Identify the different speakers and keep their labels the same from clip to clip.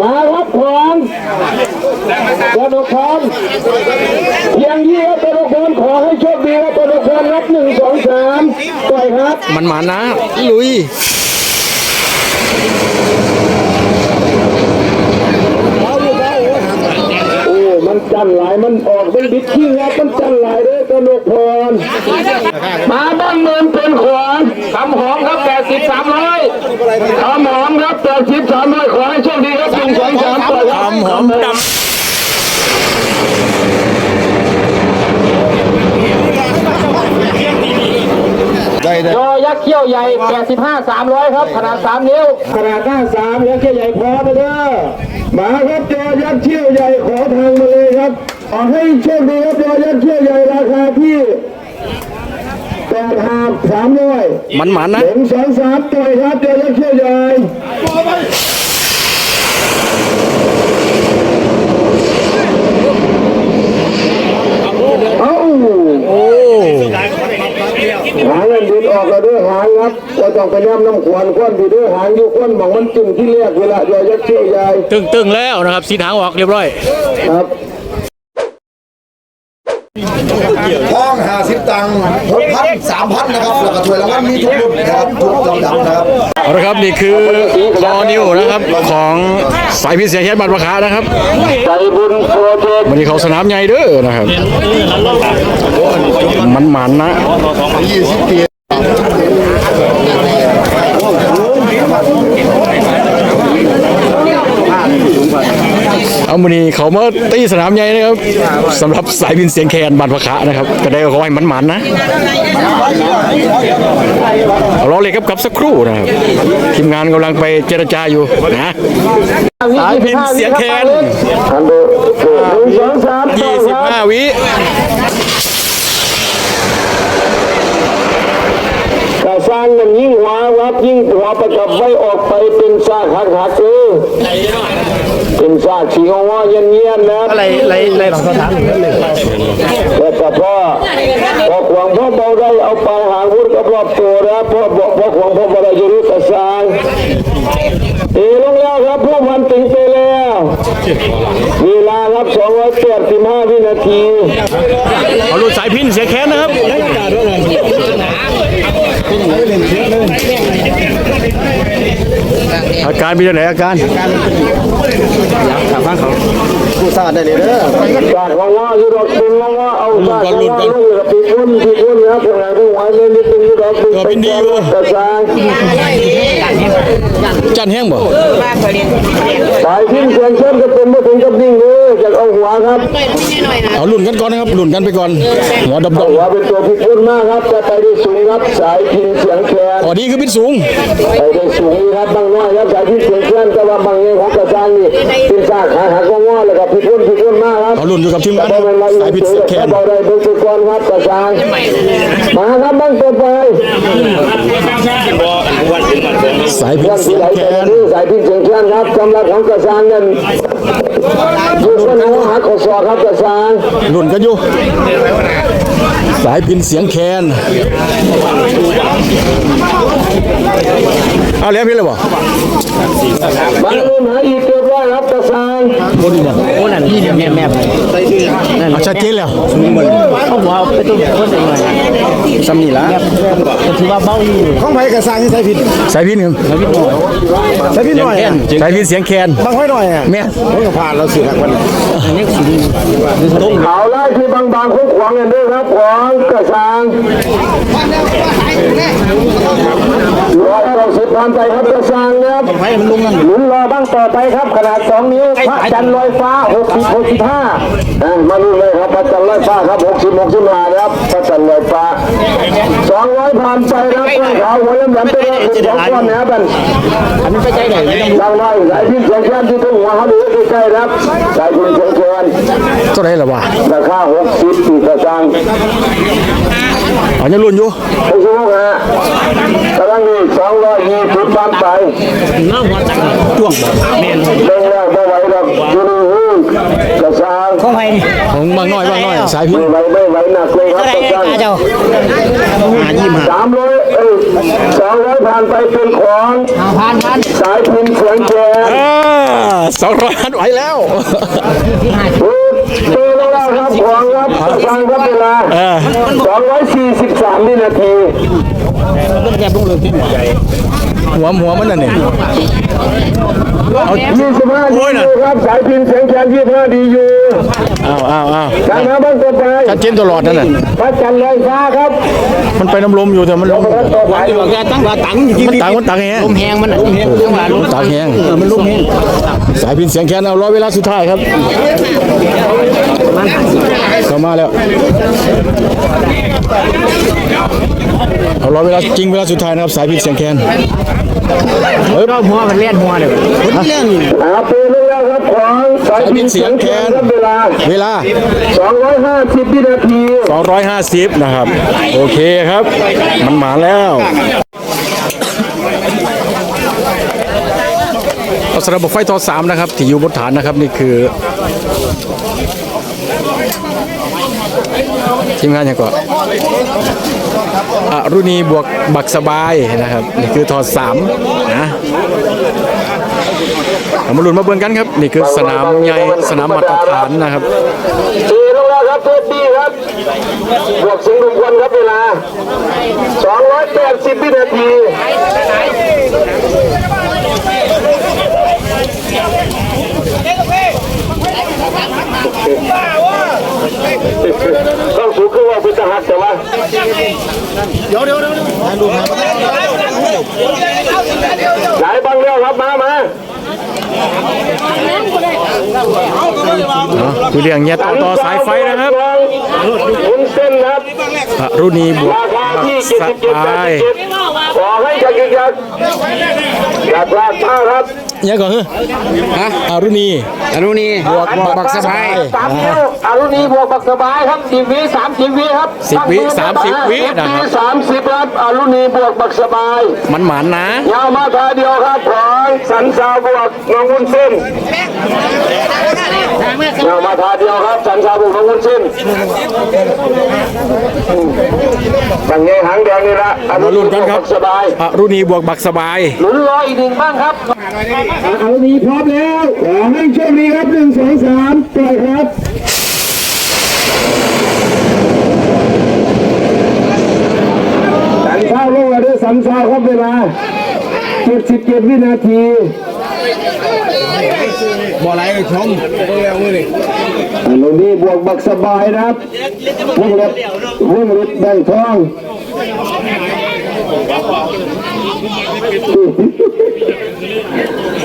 Speaker 1: มาครับของกระดกพรอย่างนี้ครับกระดกพรขอให้โชคดีครับกระดกพรนับหนึ่งสองสามปล่อยครับ
Speaker 2: มันหมานะ ลุย
Speaker 1: โอ้มันจันหลายมันออกเป็นบิดขี้ครับมันจันหลาย เด้อกระดกพรมาบ้านเมืองเป็นขวานคำหอมครับแปดสิบสามร้อยคำหอมครับแปดสิบสามร้อยขอให้โชคดีครับหนึ่งสองสามปล่อยครับ
Speaker 2: หอมหอมด
Speaker 1: ยอยักษ์เขี้ยวใหญ่ 85 300 ครับ ขนาด 3 นิ้ว ขนาดหน้า3ยักษ์เขี้ยวใหญ่พอไปเด้อ มาครับยอยักษ์เขี้ยวใหญ่ขอทางมาเลยครับขอให้โชคดีครับยอยักษ์เขี้ยวใหญ่ราคาที่แปดหาสามร้อยำ
Speaker 2: มันหมานะ
Speaker 1: หนึ่งสองสามต่อยครับยอยักษ์เขี้ยวใหญ่เอ้า
Speaker 2: โอ้
Speaker 1: หางเงินดินออกแล้วด้วยหางครับก็ต้องไปน้ำน้ำขวานควนดีด้วยหางอยู่ควนมองมันจึงที่เรียกเวลาเดียวยักษ์เชี่ยวใหญ่
Speaker 2: ตึงตึงๆแล้วนะครับสีทางออกเรียบร้อย
Speaker 1: ครับ
Speaker 3: ห้ องห้าสิบตังค์หกพันสามพันนะครับแล้วก็ถ้วยรางวัลมีทุกรุ่นนะครับทุกลำดับนะครับ
Speaker 2: เอาละครับนี่คือรอนิวนะครับของสายพิเศษแคสบัตรประคานะครับ
Speaker 1: ใจบุญโปรเจกต์
Speaker 2: วันนี้เขาสนามใหญ่เด้อนะครับมันหมันนะ
Speaker 3: ยี่สิบปี
Speaker 2: เอามือนี้เขามาตีสนามใหญ่นะครับสำหรับสายบินเสียงแคนบัตรประคานะครับก็ได้ขอให้มันหมันนะรอเลยครับกับสักครู่นะครับทีมงานกำลังไปเจรจาอยู่นะสายบินเสียงแคน
Speaker 1: อันเดอร์หนึ่งสองสา
Speaker 2: วิ
Speaker 1: กระสร้างนั้นยิ่งหัววับยิ่งหัวประกับไว้ออกไปเป็นซากหักหักเออ เป็นซากสีของว่าเย็นเย็นๆนะ
Speaker 2: อะไรอะไรอะไรหลังสถาน
Speaker 1: แล้วก็พ่อพอขวางพ่อเบาได้เอาไปหางวุ้นกับรอบตัวนะพ่อบอกพ่อขวางพ่อเบาได้อยูรุกระสร้างเอลงแล้วครับผู้พันถึงไปแล้วเวลาครับ285วินาที
Speaker 2: เอารุ่นสายพินเสียงแคนนะครับ อาการเป็นยังไงอาการ
Speaker 3: ผู้สร้างได้เลยเด้อ
Speaker 1: จากของว่าอยู่ดอกดึงของว่าเอาจากของว่าลูกกับปีพุ่นปีพุ่นนะพวกเราต้องไว้เล่นนิดนึงอยู่ดอกดึงไปก่อนกระสร้าง
Speaker 2: จันแห้งบ่
Speaker 1: สายทิ้งเสียงเช่นก็เป็นไม่ถึงกับนิ่งเลย เอาหัวครับ
Speaker 2: เอาลุ่นกันก่อนนะครับลุ่นกันไปก่อนหัวดำ
Speaker 1: เอาหัวเป็นตัวพิพุ่นมากครับจะไปได้สูงครับสายทิ้งเสียงแคน
Speaker 2: ๆอ๋อนี่คือบินสูง
Speaker 1: ไปได้สูงนี่ครับบางน้อยครับสายทิ้งเสียงแคนแต่ว่าบางเงี้ยของกระสร้างนี่เป็นซากขาหักก็ง้อแล้วก็พิพุ่นพิพุ่นมากครับ
Speaker 2: เอาลุ่นอยู่กับทีมงานสายพินเสียงแคน
Speaker 1: เบาได้เบิกตุกรครับกระสร้างมาครับบ้างตัวไป
Speaker 2: สายพิน
Speaker 1: เรื่อง
Speaker 2: เสี
Speaker 1: ที่
Speaker 2: ยง
Speaker 1: ไหน
Speaker 2: แค
Speaker 1: แต่
Speaker 2: น
Speaker 1: นี่สายพินเสียงแคนครับสำหรับของกระสร้างนั่ นอยู่คนหัวหักขอสอครับกระสร้าง
Speaker 2: ลุ่นกันอยู่สายพินเสียงแคนเอาเลี้ยงพินเลยบ่
Speaker 1: บางรุ่นหาอีกเกือบ ร้อยครับกระสร้าง
Speaker 2: เอาชัดเจนแล้วซ้ำนี่ละ
Speaker 3: ห้องไผ่กระสร้างที่ใส่ผิด
Speaker 2: สายพินครับ
Speaker 3: ใส่ผิดหน่อยอะ
Speaker 2: สายพินเสียงแคน
Speaker 3: บางไผ่หน่อยอะ
Speaker 2: แม่
Speaker 3: ไม่ก็ผ่านเราสื่อทางวัน
Speaker 1: เอาไล่ที่บางบางๆคุ้ขวางกันด้วยครับของกระสร้างร้อยเก้าสิบพันใจครับกระสร้างนะครับหมุนรอบ้างต่อไปครับขนาดสองนิ้วพระจันทร์ลอยฟ้าหกสิบหกสิบห้ามาดูเลยครับพระจันทร์ลอยฟ้าครับหกสิบหกสิบห้านะครับพระจันทร์ลอยฟ้าสองร้อยพันใจนะครับกล้วยขาวหัวเล่มแหลมตัวนี้เป็นสองก้อนนะครับเป็น
Speaker 2: อันนี้ไปใจไหน
Speaker 1: ทางน้อยสายพินเสียงแค้นที่ทุ่งหัวเขาดูใกล้ๆครับสายพินเสียงแค้น
Speaker 2: เท่าไหรล่ะวะ
Speaker 1: ราคาหกสิบปีกระจัง
Speaker 2: เอายังรุ่นอยู่
Speaker 1: ไอ้ชูฮะกำ ลังนี่สองร้อยยี่สิบบาทไป
Speaker 2: จ้วงบ่
Speaker 1: เร่งแรกไม่ไหวหรอกอยู่ในหูกระจัง
Speaker 2: ของบางน้อยบางน้อยสายพิน
Speaker 1: ไม่ไหวไม่ไหวหนักเลยครับกระจังสามร้อยเอ้ยสองร้อยผ่านไปเป็นของ
Speaker 4: ผ่านผ่าน
Speaker 1: สายพินเสียงแค้น
Speaker 2: อ่าสองร้อยหันไหวแล้ว
Speaker 1: เจอแล้วครับขวางครับฟังครับเวลา
Speaker 2: เออ
Speaker 1: 243วินาที
Speaker 2: หัวหัวมันนั่นนี่ยเอา
Speaker 1: 25
Speaker 2: โอ้
Speaker 1: ดี
Speaker 2: ย
Speaker 1: อ
Speaker 2: น่ะ
Speaker 1: ยู่ครับสายพินเสียงแคน25ดีอยู่
Speaker 2: เอาเอาเอา
Speaker 1: การน้ำบ้านต่อไป
Speaker 2: ชัดเจนตลอดนั่นน่ะ
Speaker 1: พระจันทร์ลอยฟ้าครับ
Speaker 2: มันไปน้ำลมอยู่แต่มันลม
Speaker 1: พระต่อไป
Speaker 4: ตั้งว่าตัง
Speaker 2: มันต่างมันต่างแฮง
Speaker 4: ลมแหงมันลมแหงตั้งว่าลม
Speaker 2: ต่างแฮงมันลมแฮงสายพินเสียงแคนเอารอเวลาสุดท้ายครับ บเข้ามาแล้วเอารอเวลาจริงเวลาสุดท้ายนะครับสายพินเสียงแคนเฮ้ย
Speaker 4: รอบหัวมันเล่นหัวเลย
Speaker 1: อาปีนึงแล้วครับของสายพินเสียงแคนครับเวลา
Speaker 2: เวลา
Speaker 1: 250วินาที
Speaker 2: 250นะครับ โอเคครับ มันมาแล้วเอาสำหรับไฟทอสามนะครับที่อยู่บนฐานนะครับนี่คือ ทีมงานอย่างก่อนอรุณีบวกบักสบายนะครับ นี่คือทอสามนะเอามาลุ้นมาเบิ่งกันครับ นี่คือสนามใหญ่สนามมาตรฐานนะครับ
Speaker 1: สี่ลงแล้วครับเทปบี้ครับบวกสิงห์ลุงพลครับเวลา280วินาที ต้องสูงขึ้นว่าเป็นทหารแต่ว่าหลายบังเร็วครับมามา
Speaker 2: คือเรื่องเงียบต่อต่อสายไฟนะครับ
Speaker 1: หมุนเส้นครับ
Speaker 2: อรุณีบวก
Speaker 1: ราคา
Speaker 2: บัก
Speaker 1: ที่
Speaker 2: สบาย
Speaker 1: 77ขอให้จักรยานอยากลากมาครับ
Speaker 2: เนี่ยก่อนเหรอฮะอรุณี
Speaker 4: อนุนี่
Speaker 2: บวกบักสบาย
Speaker 1: สามนิ้วอรุณีบวกบักสบายครับสิบวิสามสิบวิครับ
Speaker 2: สิบวิสามสิบวินะครับ
Speaker 1: สามสิบครับอรุณีบวกบักสบาย
Speaker 2: มันหมานนะ
Speaker 1: ยาวมาทาเดียวครับของสันสาวบวกน้องวุ้นเส้นยาวมาทาเดียวครับสันสาวบวกน้องวุ้นเส้นบางไงหางแดงนี่ละอรุ
Speaker 2: มา
Speaker 1: ณี
Speaker 2: ลุ้น
Speaker 1: บ
Speaker 2: กัน
Speaker 1: วก
Speaker 2: ครั
Speaker 1: บั
Speaker 2: บ
Speaker 1: กสบาย
Speaker 2: อรุณีบวกบักสบาย
Speaker 1: หลุนรออีกหนึ่งบ้างครับอรุณีพร้อมแล้วขอให้โชคดีครับหนึ่งสองสามปล่อยครับสันเช้าลงมาด้วยสันเช้าครับเวลา77วินาที
Speaker 4: บ่ไหลชมเร็วมือนี่
Speaker 1: อันนี้บวกบักสบายนะครับวงเล็บวงเล็บแบ่งทอง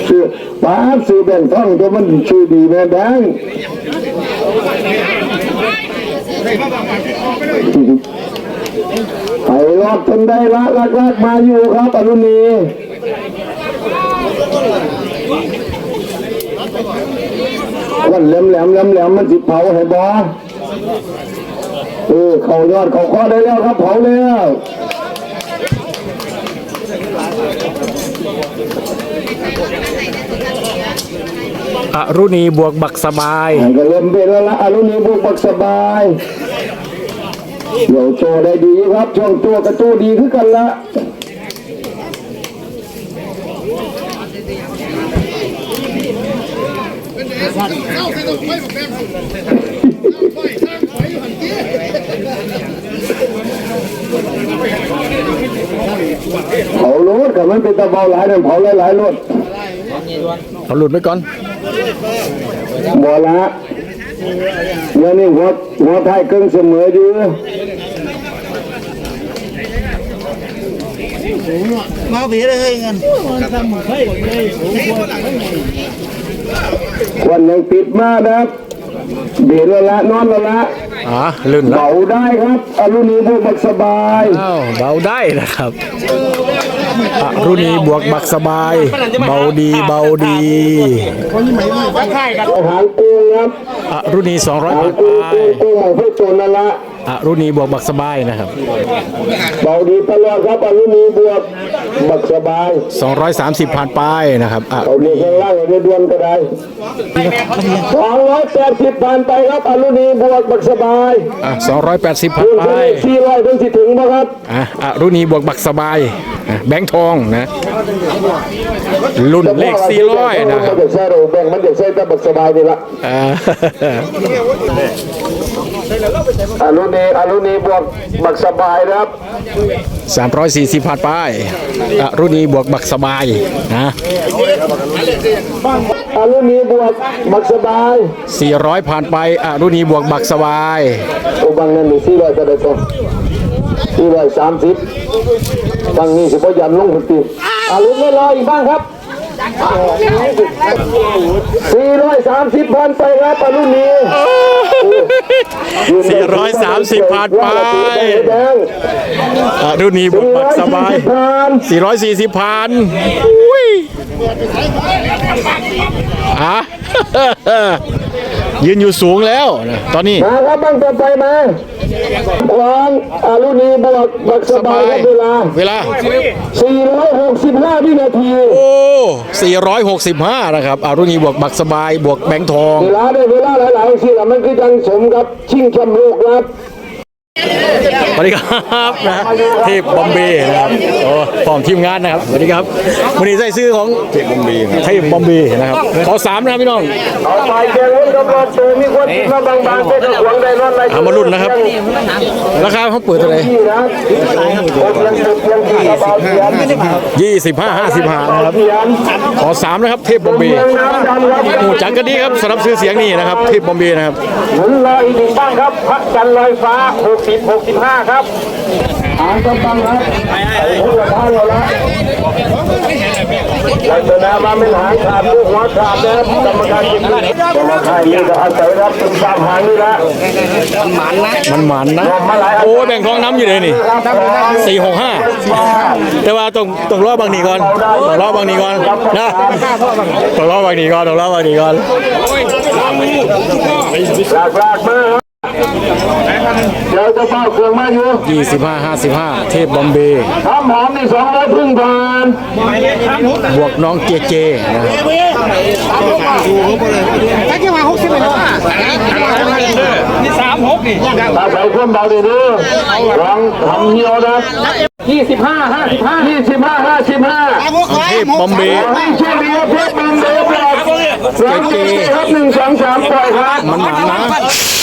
Speaker 1: ซื้อป้าบซื้อแบ่งทองตัวมันชื่อดีแม่แบงไปรอบจนได้ละลักลากมาอยู่ครับอรุณีวันแหลมแหลมแหลมแหลมมันสิเผาให้บอเออเขายอดเขาข้อได้แล้วครับเผาแล้ว
Speaker 2: อรุณีบวกบักสบาย
Speaker 1: ก็เริ่มเป็นแล้วละอรุณีบุกบักสบายเดี๋ยวโจได้ดีครับช่วงตัวกระตู้ดีขึ้นกันละเผารถกับมันเป็นตะเบาหลายนั่นเผาหลายๆรถ
Speaker 2: เอาหลุดไว้ก่อน
Speaker 1: บ่ละเดี๋ยวนี้หัวหัวท้ายครึ่งเสมออยู่
Speaker 4: มาผีเลยเงิน
Speaker 1: ควันยังติดมากนะครับเบียดแล้วละนอนแล้วละ
Speaker 2: อ่าลื่นแล้ว
Speaker 1: เบาได้ครับอรุณีพวกบักสบาย
Speaker 2: อ้าวเบาได้นะครับอรุณีบวกบักสบาย เบาดีเบาดี
Speaker 1: หางกุ้งครับ
Speaker 2: อรุณี200
Speaker 1: หาง
Speaker 2: บาท
Speaker 1: กุ้ง
Speaker 2: ไป
Speaker 1: กุ้งกุ้งของพวกโจรนั่นละ
Speaker 2: อรุณีบวกบักสบายนะครับ
Speaker 1: เบาดีตลอดครับอรุณีบวกบักสบาย
Speaker 2: 230 ผ่านไปนะครับอะ
Speaker 1: เอาดีข้างล่างเอาดวนก็ได้สองร้อยแปดสิบผ่านไปครับอรุณีบวกบักสบาย
Speaker 2: อะ280ผ่าน
Speaker 1: คุณ
Speaker 2: ไป
Speaker 1: สี่ร้อยถึงสิถึงไหมครับ
Speaker 2: อะอรุณีบวกบักสบายอะแบงค์ทองนะรุ่นเลข400นะครับ
Speaker 1: มันจะใช้เราแบ่งมันจะใช้แต่บักสบายดีละ
Speaker 2: อ่า
Speaker 1: อนุนีอนุนีบวกบักสบายนะครับ
Speaker 2: 340ผ่านไปอะรุ่นนี้บวกบักสบายนะ
Speaker 1: อนุนีบวกบักสบาย
Speaker 2: 400 ผ่านไปอะรุ่นนี้บวกบักสบาย
Speaker 1: โอ้บางนั่นนี่สี่ร้อยจะได้ตัวสี่ร้อยสามสิบบางนี่สิบยันลงคนตีอาลุ้นไม่รออีกบ้างครับ สี่ร้อยสามสิบพันไปครับปารุ่นนี้
Speaker 2: สี่ร้อยสา
Speaker 1: มสิบ
Speaker 2: พันไปรุ่นนี้บุญบัตรสบายสี่ร้อยสี่สิบพันอุ้ยอะ ยืนอยู่สูงแล้วนะตอนนี้
Speaker 1: มาครับบ้างต่อไปมาควางอารุณีบวกบักสบายครับเวลา
Speaker 2: เวลา
Speaker 1: 465วินาที
Speaker 2: โอ้ 465 นะครับอารุ่นนี้บวกบักสบายบวกแบงค์ทอง
Speaker 1: เวลาได้เวลาหลายๆสิละมันคือจังสมกับชิงแชมป์โลกครับ
Speaker 2: สวัสดีครับนะเทพบอมเบย์นะครับโอ้พร้อมทีมงานนะครับสวัสดีครับวันนี้ใส่ซื้อของเทพบอมเบย์เทพบอมเบย์นะครับขอสามนะครับพี่น้อง
Speaker 1: เอาไปแข่งรุ่นกับรถเจอมีคนที่มาบางๆเป็นหวังได้นอนใน
Speaker 2: เอามารุ่นนะครับราคาเขาเปิดเท่าไหร่
Speaker 1: ที่นะผมยังจุดยังที่กระเป๋าเสียน
Speaker 2: ยี่สิบห้าห้าสิบห้านะครับ
Speaker 1: เสียน
Speaker 2: ขอสามนะครับเทพบอมเบย์
Speaker 1: เมืองน้ำดำครับ
Speaker 2: หมูจังกันดีครับสำหรับซื้อเสียงนี่นะครับเทพบอมเบย์นะครับ
Speaker 1: หมุนรออีกหนึ่งบ้างครับพักจันทร์ลอยฟ้า60 65ครับอ่านกำบังครับพูดกับท่านเราละลักษณะมาเป็นหางขาดลูกหัวขาดนะครับกรรมการกินกรรมการนี่ก็อาศัยรับเป็นตามหางนี่ละ
Speaker 2: มันหมันนะโอ้ยแบ่งทองน้ำอยู่เลยนี่
Speaker 1: ครับ
Speaker 2: สี่หกห้าแต่ว่าต้องต้องรอบางนี้ก่อนต้องรอบางนี้ก่อนนะต้องรอบางนี้ก่อนต้องรอบางนี้ก่อน
Speaker 1: หลากหลากมากครับ เดี๋ยวจะเฝ้าเครื่องมาอยู่
Speaker 2: ยี่สิบห้าห้าสิบห้าเทพบอมเบย์
Speaker 1: ทำหอมนี่สองร้อยพึ่งผ่าน
Speaker 2: บวกน้องเจเจนะครับ
Speaker 1: อาศัยเครื่องเบาดีดูลองทำเหี่ยวนะยี่สิบห้าห้าสิบห้ายี่สิบห้าห้าสิบห้า
Speaker 2: เทพบอมเบย์
Speaker 1: ให้ช่วยดีครับเพชรบินเดฟครับหลังจากนี้ครับหนึ่งสองสามปล่อยครับ
Speaker 2: มันหมันนะโอ้
Speaker 1: แบ่งให้แบ่งจับตาเบิ่งด้วยล่ะ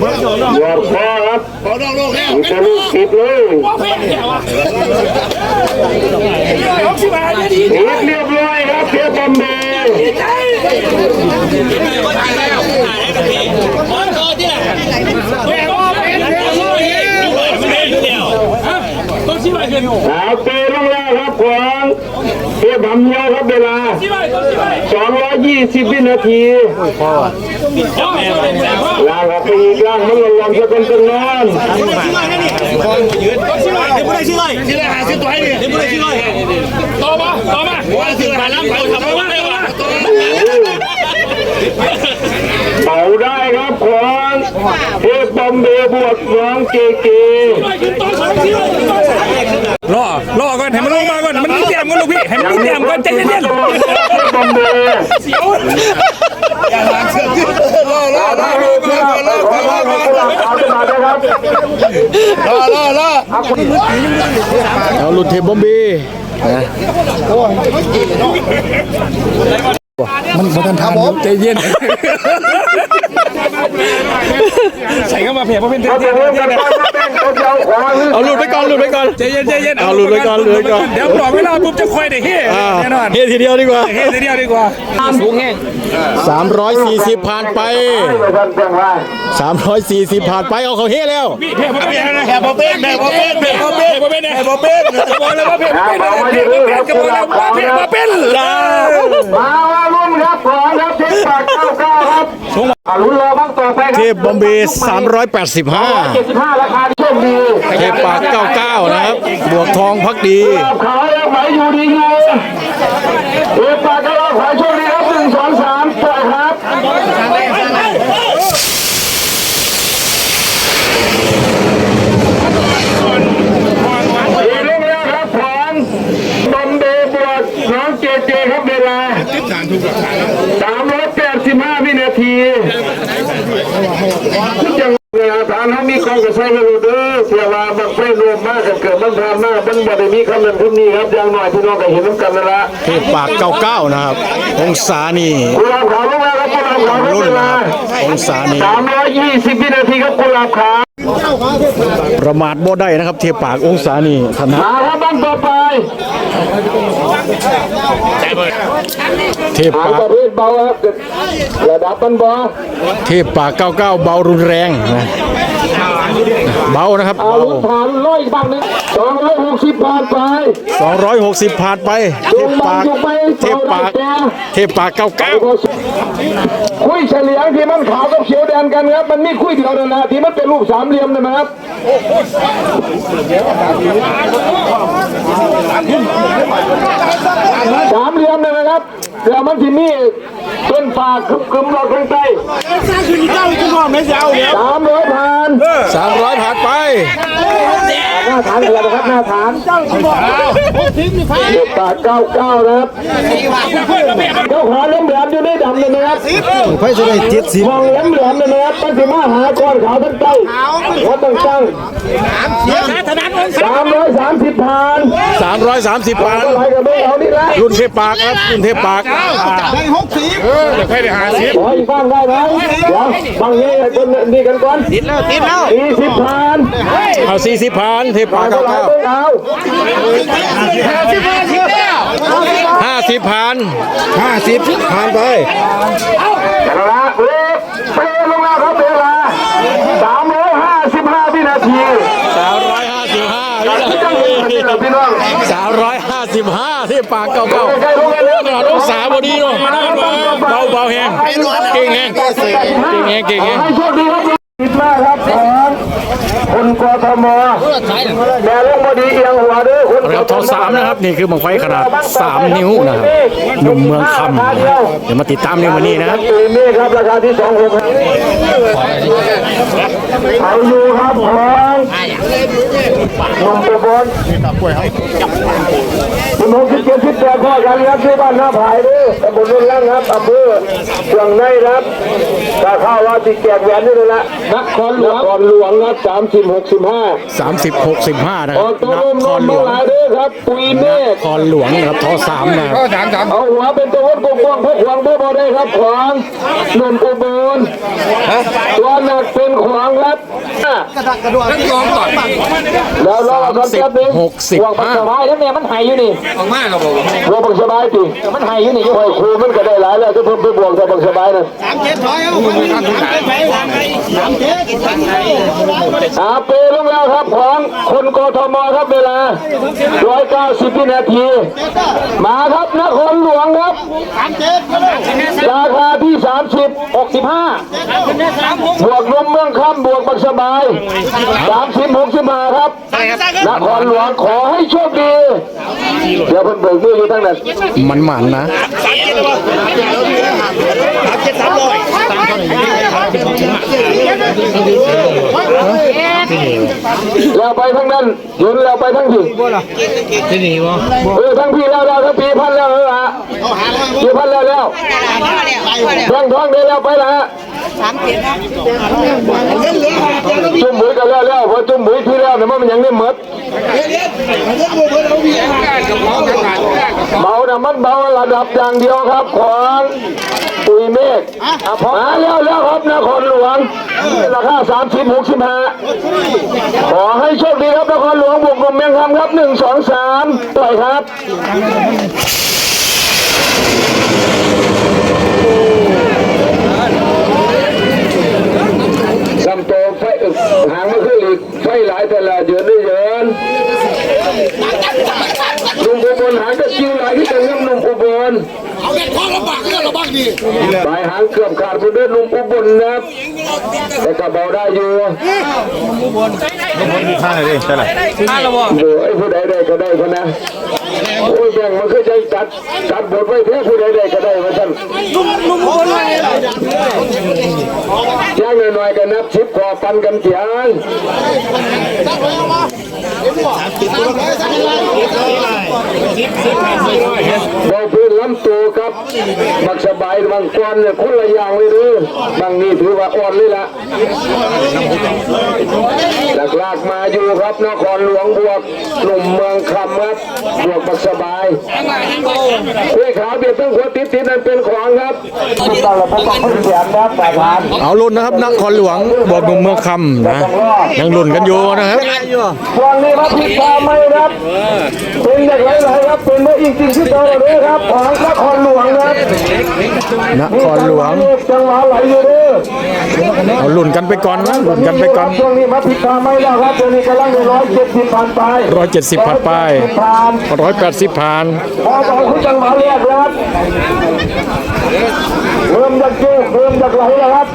Speaker 1: เบอร์สองดอกยอด
Speaker 2: แพ้ค
Speaker 1: รับข
Speaker 2: อด
Speaker 1: อกโลกแล้
Speaker 2: วอิ
Speaker 1: ตาลีสิบเล
Speaker 2: ยว่าเพ่ง
Speaker 1: เดียวอะหกสิบบาทเนี่ยดีเรียบร้อยครับเพียบอมเบย์ดีใจสาวเปรูามเดียวครับเวลาสองร้อยยี่สิบวินาทีล่างออกไปอีกล่างมันลงจะเป็นตรงนั้นต่อมา
Speaker 5: ต่อมาต่อมาต่อมาต่อมา
Speaker 1: เป่าได้ครับของเทพบอมเบย์บวกน้องเกเก
Speaker 5: รอรอก่อนให้มันลงมาก่อนมันเตรียมก่อนลูกพี่ให้มันเตรียมก่อนใจเย็น
Speaker 1: เทพบอมเบย์รอรอรอรอรอรอรอรอครับ
Speaker 2: เอาหลุดเทพบอม เบย์นะ
Speaker 5: ๆใจเย็นใส่เข้ามาเพียบเพราะเป็น
Speaker 1: เขาจะเริ่มกันไปว่าแป้งเขาจะเอาขวาหรือ
Speaker 2: เอาหลุดไปก่อนหลุดไปก่อน
Speaker 5: ใจเย็นใจเย็น
Speaker 2: เอาหลุดไว้ก่อนหลุดไว้ก่อน
Speaker 5: เดี๋ยวบอกเวลาปุ๊บจะคอยได้เฮ้
Speaker 2: อ่า
Speaker 5: แน่นอน
Speaker 2: เฮ้ทีเดียวดีกว่า
Speaker 5: เฮ้ทีเดียวดีกว่า
Speaker 2: 340ผ่านไป
Speaker 1: ไม่ทันแป้งว่า
Speaker 2: 340ผ่านไปเอาเขาเฮ้แล้ว
Speaker 5: พี่เพียบพ่อเป็นนะแฮบพ่อเป็นแฮบพ่อเป็นแฮบพ่อเป็นพ่อเป็นแฮบพ่อเป็นจะบอกเลยว่าเพียบพ่อเป็นจะบอกเลยว่าเพียบพ่อเป็นล่ะ
Speaker 1: มาว่ารุ่นครับของครับเทพปากเก้าเก้าครับลุ้นรอบ้างต่อไปครับ
Speaker 2: เทพบอมเบย์
Speaker 1: เจ็ดสิบห้าราคาโชคดี
Speaker 2: 385เทพปาก99นะครับบวกทองพักดี
Speaker 1: ขาวแล้วไหมอยู่ดีอยู่เอปากก็งสองสามปล่อยครับอีกเรื่องแล้วครับของบอมเบย์บวกน้องเจเจครับเวลาสามร้อยแปดสิบห้าวินาทีจังเวลาฐานเขามีกองกระใส่กระโดดเด้อเสียว่าบางไฟรวมมากกันเกิดมันพานมากมันบ่ได้มีคำนั้นทุกนี้ครับอย่างหน่อยพี่น้องก็เห็นน้ำกันนั่นละ
Speaker 2: เทพปากเก้าเก้านะครับองศานี่
Speaker 1: กุหลาบขาวลงแล้วครับกุหลาบขาวครับ
Speaker 2: รุ่น
Speaker 1: เว
Speaker 2: นะ
Speaker 1: ลา
Speaker 2: ครับองศานี่
Speaker 1: สามร้อยยี่สิบวินาทีครับกุหลาบขาว
Speaker 2: ประมาทบ่ได้นะครับ เทพปากองศานี่ถนัด
Speaker 1: มาครับบ้านต่อไป
Speaker 2: เทพ
Speaker 1: หาง
Speaker 2: ปาก
Speaker 1: ประเภทเบาครับระดับมันบอ
Speaker 2: เทพปากเก้าเก้าเบารุนแรงนะ เบานะครับ
Speaker 1: เอา
Speaker 2: เบา
Speaker 1: ลูกผ่านร้อยอีกบ้างหนึงสองร้อยหกสิบผ่านไป
Speaker 2: 260ผ่านไป เทพปากเทพปาก เทพปากเก้าเก้า
Speaker 1: คุยเฉลียงที่มันขาวกับเขียวแดงกันครับมันมีคุยเดียวนั่นนะที่มันเป็นรูปสามเหลี่ยมนะครับสามเหลี่ยมนั่นนะครับเดี๋ยวมันที่มีต้นฝากคึมคึมๆรอข้างใต้สามร้อย ผ่าน
Speaker 2: 300ผ่านไป
Speaker 1: หน้าฐานอะไรนะครับหน้าฐานเจ้าปากเก้าเก้านะครับเจ้าขาเหลี่ยมแหลมอยู่ในดำเลยนะครับ
Speaker 4: ไฟจะได้เจ็ดสิบ
Speaker 1: มองแหลมแหลมเลยนะครับตั้งแต่มาหาก้อนขาวทั้งใต้หัวตั้งตั้งสามร้อยสามสิบผ่าน
Speaker 2: 330ผ่าน
Speaker 1: ก็ไหลกับเบอร์เอานี่ละ
Speaker 2: รุ่นเทพปากครับรุ่นเทพปาก
Speaker 4: ได้หกสิบ
Speaker 1: ขออีกบ้างได้ไหมเดี๋ยวบางนี้คนนี่กันก่อน
Speaker 4: ติดแล้วติดแล้ว
Speaker 1: สี่สิบผ่าน
Speaker 2: เอา40ผ่านเทพปา
Speaker 1: ผ่ากน
Speaker 2: เก้า
Speaker 1: เท่าไหร่
Speaker 2: เก้า
Speaker 1: เบิ่งเอา
Speaker 2: 50ผ่าน
Speaker 4: ห้าสิบผ่านไป
Speaker 1: เอาละเว้ยเปลงแล้วครับเวลาสามร้อยห้าสิบห้าวินาที
Speaker 2: 355
Speaker 1: ที่จังเลยนี่แหละพี่น้อง
Speaker 2: 355เทพปากเก้าเก้า
Speaker 1: ใกล้ๆลงกันแล้ว
Speaker 2: ขนาดองศาพอดีเนาะเบาเบาแฮงเก่งแฮงเก่งแฮงเก่งแฮง
Speaker 1: ให้โช คดีครับคิดมากครับของคนกทมแม่ลงบดีเอียงหัวเด้อคน
Speaker 2: ครับทอสามนะครับ นี่คือบังไฟขนาด 3 นิ้วนะครับหนุ่มเมืองคำนะครับเดี๋ยวมาติดตามในวันนี้นะครับ
Speaker 1: ปีนี้ครับราคาที่สองหกเอาอยู่ครับของนมตะบนคุณหกสิบเจ็ดสิบแปดข้อกันครับที่บ้านหน้าผายเด้อตำบลนุ่นล่างครับอำเภอเชียงในครับถ้าข้าวว่าติแจกแหวนนี่เลยละนครหลวงนครหลวงครับสามสิบหกสิบห้า
Speaker 2: 30 65นะ
Speaker 1: อ
Speaker 2: ค
Speaker 1: อ
Speaker 2: รับ
Speaker 1: กตัวน
Speaker 2: ค
Speaker 1: มน
Speaker 2: ร
Speaker 1: ม
Speaker 2: หล
Speaker 1: มาว
Speaker 2: ง
Speaker 1: หลายเด้อครับ ปุยเมฆ
Speaker 2: ครหลวงนะครับทอสามนะครับ
Speaker 1: เอาหัวเป็นตัววัดกว้างๆพวกขวางเพื่อบอได้ครับขวางนนอุบลตัวหนักเป็นขวางครับแล้วรอกันแป๊บนึง
Speaker 2: หกสิบ
Speaker 1: วางปัก
Speaker 2: ห้า
Speaker 1: สบายแล้วเนี่ยมันหายอยู่นี่ออกมาครับผมวางปักสบายติมันหายอยู่นี่โอ้ยครูมันก็ได้หลายแล้วจะเพิ่มไปบวกแต่ปักสบายนะ
Speaker 4: สามเจ็ดถอยเอาสามเจ็ดไปสามไปสามเจ็ด
Speaker 1: อาเปลงแล้วครับของคนกทมครับเวลา 190วินาที มาครับนครหลวงครับ
Speaker 4: สามเจ็ด
Speaker 1: ราคาที่ 30 65 บวกรวมเมืองค่ำบวกบักสบาย 30 65 ครับ นครหลวงขอให้โชคดี เดี๋ยวเพิ่นเบิกมืออยู่ทั้งนั้น
Speaker 2: มันหมันนะ
Speaker 1: แล้วไปทั้งนั้นหยุนแล้วไปทั้งที่นี่วะเออทั้งพี่แล้วแล้วทั้งปีพันแล้วเออฮะปีพันแล้วแล้วทั้งท้องได้แล้วไปละฮะจุ่มบุ๋ยกันแล้วแล้วพอจุ่มบุ๋ยที่แล้วเนี่ยมันยังไม่หมดเบานะมันเบาระดับอย่างเดียวครับของปุยเมฆมาแล้วแล้ว ครับนครหลวง ราคาสามสิบหกสิบห้าขอให้โชคดีครับนครหลวงบวกกลุ่มเมียงคำครับหนึ่งสองสามปล่อยครับลำโตไฟหางไม่ขึ้นอีกไฟหลายแต่ละเดือนได้เยินลุงอุบลหางก็คิวหลายที่จะเงื่อมลุงอุบล
Speaker 3: เด็กท้องลำบากเรื่องเราบ้างดิ
Speaker 1: ปลายหางเกือบขาดคุณเดินลุงอุบลนะครับแต่กระเบาได้อยู่ลุงอุบล
Speaker 5: ท่าไหนดิใช่ไหม
Speaker 1: โอ้ยผู้ใดได้ก็ได้คนนะโอ้ยแบ่งมันคือใจจัดจัดบทไว้เพื่อผู้ใดได้ก็ได้มาสั่นย่าง หน่อยๆก็นับชิปขอปันกันเกียงบอพื้นลำตัวครับมักสบายบางก้อนเนี่ยคนละอย่างเลยเด้อบางนี่ถือว่าอ่อนเลยละหลักลากมาอยู่ครับนครหลวงบวกหนุ่มเมืองคำครับบวกบักสบายคุยขาวเบียดต้องหัวติดติดนั่นเป็นของครับเราพบกับผู้เสียงครับประธาน
Speaker 2: เอารุ่นนะครับนครหลวงบอกหนุ่มเมืองคำนะยังรุ่นกันอยู่นะครับ
Speaker 1: ช่วงนี้ครับพิชาไม่ครับเป็นอย่างไรไรครับเป็นเมื่ออีกจริงที่เราเลยครับของนครหลวงครับ
Speaker 2: นครหลวง
Speaker 1: จังหวะไหลอยู่เด้อ
Speaker 2: เอารุ่นกันไปก่อนนะรุ่นกันไปก่อน
Speaker 1: ช่วงนี้มาพิชาไม่แล้วครับตัวนี้กำลังร้อยเจ็ดสิบผ่านไป
Speaker 2: ร้อยเจ็ดสิบผ่านไป
Speaker 1: ผ่าน
Speaker 2: ร้อยแปดสิบผ่าน
Speaker 1: พอบอกคุณจังหวะแรกครับเริ่มจากเจ๊เริ่มจากไหลแล้วครับ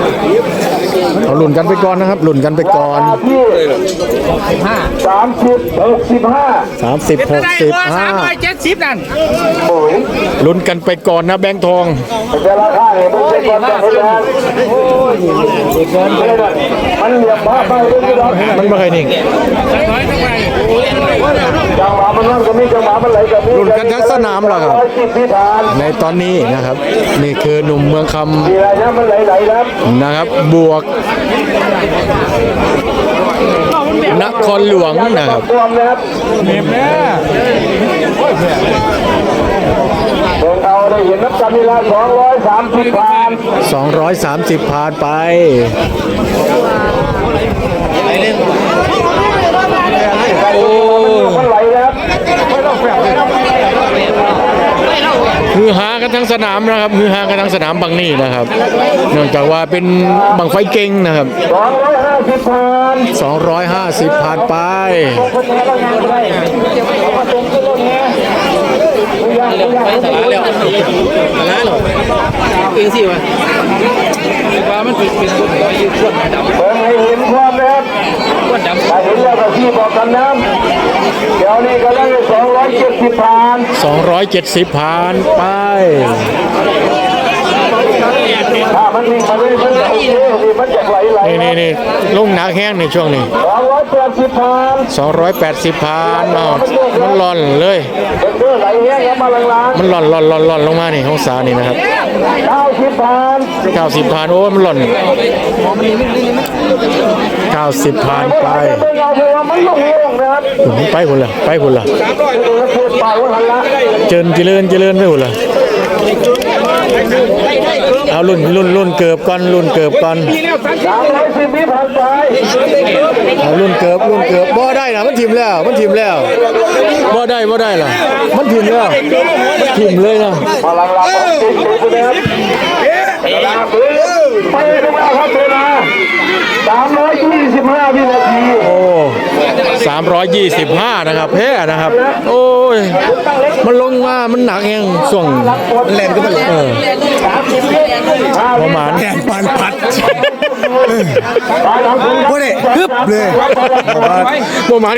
Speaker 1: banheiro.
Speaker 2: เอารุ่นกันไปก่อนนะครับรุ่นกันไปก่อน
Speaker 1: ที่สามสิบหกสิบห้า
Speaker 2: สามสิบหกสิบห้า
Speaker 4: เจ็ดสิบนั่น
Speaker 1: โอ้ย
Speaker 2: ลุ้นกันไปก่อนนะแบงค์ทอง
Speaker 1: แต่ราคาเนี่ยมันเป็นความจำเป็นแล้วมันเหยียบพระไปเรื่อยๆ
Speaker 2: มันไม่เคยนิ่ง
Speaker 1: จังหวะมันนั่นก็มีจังหวะมันไหลก็มี
Speaker 2: ลุ้นกันทั้งสนามเหรอครับ
Speaker 1: ร้อยสิบพิธาน
Speaker 2: ในตอนนี้นะครับ นี่คือหนุ่มเมืองค
Speaker 1: ทีไรนะมันไหลๆครับำ
Speaker 2: นะครับบวกนครหลวงนะครับ
Speaker 1: รวมนะครับเมมแน่เดินเอาได้เห็นนับกันเวลาสองร้อยสามสิบผ่าน
Speaker 2: 230ผ่านไป
Speaker 1: โอ้มันไหลนะครับ
Speaker 2: คือหากันทั้งสนามนะครับคือหากันทั้งสนามบางนี่นะครับเนื่องจากว่าเป็นบังไฟเก่งนะครับ 250ผ่านไป
Speaker 1: คนนี้ก็งานอะไรเอามารงขึ้นรถแน่ไม่ยากไม่ยากไม่ยาก
Speaker 4: ล้านหรอเองสิวะว่ามันเป็นเป็นคนที่ยืดขวดดำ
Speaker 1: เบิ่งให้เห็นความนะครับ
Speaker 4: ขวดดำ
Speaker 1: ถ้าเห็นแล้วก็ที่บอกกันน้ำเดี๋ยวนี้ก็ได้สอง ร้อยเจ็ดสิบผ่าน
Speaker 2: 270ผ่านไป
Speaker 1: ถ้ามันวิ่งมาเรื่อยๆโอเคนี่มันจะไหลไหล
Speaker 2: นี่นี่นี่ลงหนักแห้งในช่วงนี้
Speaker 1: สองร้อยแปดสิบผ่าน
Speaker 2: 280ผ่านอ้าวมันหล่อนเลย
Speaker 1: เป็นเรื่องไหลแห้งครับมาลาง
Speaker 2: มันหล่อนหล่อนหล่อนหล่อนลงมานี่องศานี่นะครับ
Speaker 1: ๆเก้าสิบผ่าน
Speaker 2: 90ผ่านโอ้ยมันหล่อน 90ผ่านไป
Speaker 1: ไม่เอาเพราะว่ามันลงลงนะครับ
Speaker 2: ไปคนละไปคนละ
Speaker 1: พูดไปว่าหันละ
Speaker 2: เจริญเจริญเจริญไปคนละเอารุ่นรุ่นรุ่นเกือบก่อนรุ่นเกือบก่อนเอารุ่นเกือบรุ่นเกือบบ่ได้นะมันทีมแล้ว มันทีมแล้วบ่ได้บ่ได้ล่ะมันทีมแล้วมันทีมเลยนะ
Speaker 1: มาลังลาติดติดนะครับเวลาไปดูมาครับเวลาสามร้อยยี่สิบห้าวินาที
Speaker 2: โอ้325นะครับแพ้นะครับ โอ้ย มันลงมา มันหนักแฮงช่วงมันแรงขึ้นมาเออประมาณ
Speaker 3: แกงปานพัด
Speaker 1: ตายหลังคุณ
Speaker 3: บ่ได้ฮึบเลย
Speaker 2: ประมาณก็ประมาณ